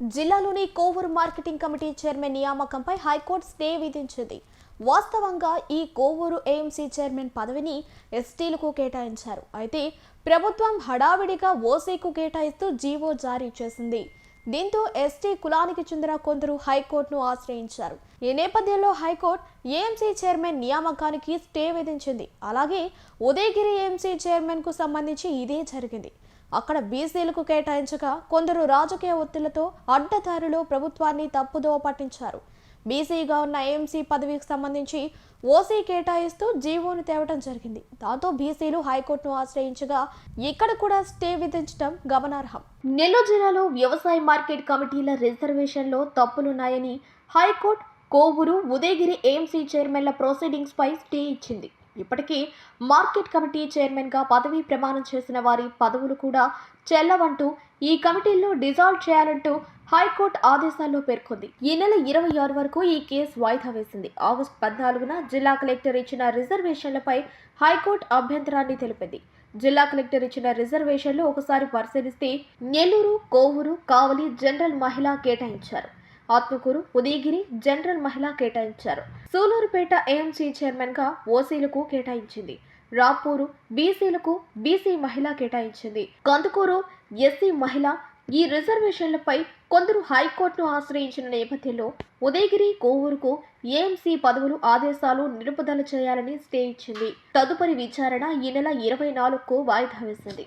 జిల్లాలోని Kovur marketing committee chairman నియామకంపై high court stay విధించింది. వాస్తవంగా ఈ కోవూరు ఏఎంసీ చైర్మన్ పదవిని ఎస్టీలకు కేటాయించారు. అయితే ప్రభుత్వం హడావిడిగా ఓసీకు కేటాయిస్తూ జీవో జారీ చేసింది. దీంతో ఎస్టీ కులానికి చెందిన కొందరు హైకోర్టును ఆశ్రయించారు. ఈ నేపథ్యంలో హైకోర్టు ఏఎంసీ చైర్మన్ నియామకానికి స్టే విధించింది. అలాగే ఉదయగిరి ఏఎంసీ చైర్మన్కు సంబంధించి ఇదే జరిగింది. అక్కడ బీసీలకు కేటాయించగా కొందరు రాజకీయ ఒత్తిళ్ళతో అడ్డదారులు ప్రభుత్వాన్ని తప్పుదోవ పట్టించారు. బీసీగా ఉన్న ఏఎంసీ పదవికి సంబంధించి ఓసీ కేటాయిస్తూ జీవోను తేవడం జరిగింది. దాంతో బీసీలు హైకోర్టును ఆశ్రయించగా ఇక్కడ కూడా స్టే విధించడం గమనార్హం. నెల్లూరు జిల్లాలో వ్యవసాయ మార్కెట్ కమిటీల రిజర్వేషన్లో తప్పులున్నాయని high court Kovur Udayagiri AMC చైర్మన్ల proceedings పై స్టే ఇచ్చింది. ఇప్పటికే మార్కెట్ కమిటీ చైర్మన్గా పదవీ ప్రమాణం చేసిన వారి పదవులు కూడా చెల్లవంటూ ఈ కమిటీల్లో డిజాల్వ్ చేయాలంటూ హైకోర్టు ఆదేశాల్లో పేర్కొంది. ఈ నెల ఇరవై ఆరు వరకు ఈ కేసు వాయిదా వేసింది. ఆగస్టు పద్నాలుగున జిల్లా కలెక్టర్ ఇచ్చిన రిజర్వేషన్లపై హైకోర్టు అభ్యంతరాన్ని తెలిపింది. జిల్లా కలెక్టర్ ఇచ్చిన రిజర్వేషన్లు ఒకసారి పరిశీలిస్తే నెల్లూరు కోవూరు కావలి జనరల్ మహిళా కేటాయించారు. ఆత్మకూరు ఉదయగిరి జనరల్ మహిళ కేటాయించారు. సూలూరుపేట ఏఎంసీ చైర్మన్గా ఓసీలకు కేటాయించింది. రాపూరు బీసీలకు బీసీ మహిళ కేటాయించింది. కందుకూరు ఎస్సీ మహిళ ఈ రిజర్వేషన్లపై కొందరు హైకోర్టును ఆశ్రయించిన నేపథ్యంలో ఉదయగిరి కోవూరుకు ఏఎంసీ పదవులు ఆదేశాలు నిలుపుదల చేయాలని స్టే ఇచ్చింది. తదుపరి విచారణ ఈ నెల ఇరవై నాలుగుకు వాయిదా వేసింది.